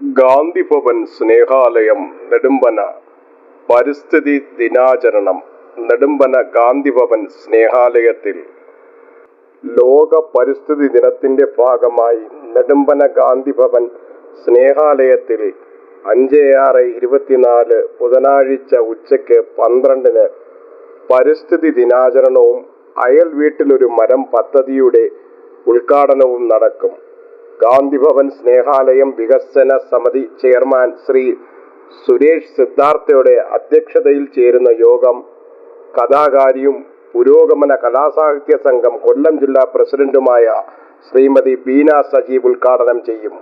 ഗാന്ധിഭവൻ സ്നേഹാലയം നെടുമ്പന. പരിസ്ഥിതി ദിനാചരണം നെടുമ്പന ഗാന്ധിഭവൻ സ്നേഹാലയത്തിൽ. ലോക പരിസ്ഥിതി ദിനത്തിന്റെ ഭാഗമായി നെടുമ്പന ഗാന്ധിഭവൻ സ്നേഹാലയത്തിൽ അഞ്ച് ആറ് ഇരുപത്തിനാല് ബുധനാഴ്ച ഉച്ചയ്ക്ക് പന്ത്രണ്ടിന് പരിസ്ഥിതി ദിനാചരണവും അയൽ വീട്ടിലൊരു മരം പദ്ധതിയുടെ ഉദ്ഘാടനവും നടക്കും. ഗാന്ധിഭവൻ സ്നേഹാലയം വികസന സമിതി ചെയർമാൻ ശ്രീ സുരേഷ് സിദ്ധാർത്ഥയുടെ അധ്യക്ഷതയിൽ ചേരുന്ന യോഗം കഥാകാരിയും പുരോഗമന കലാസാഹിത്യ സംഘം കൊല്ലം ജില്ലാ പ്രസിഡന്റുമായ ശ്രീമതി ബീന സജീവ് ഉദ്ഘാടനം ചെയ്യും.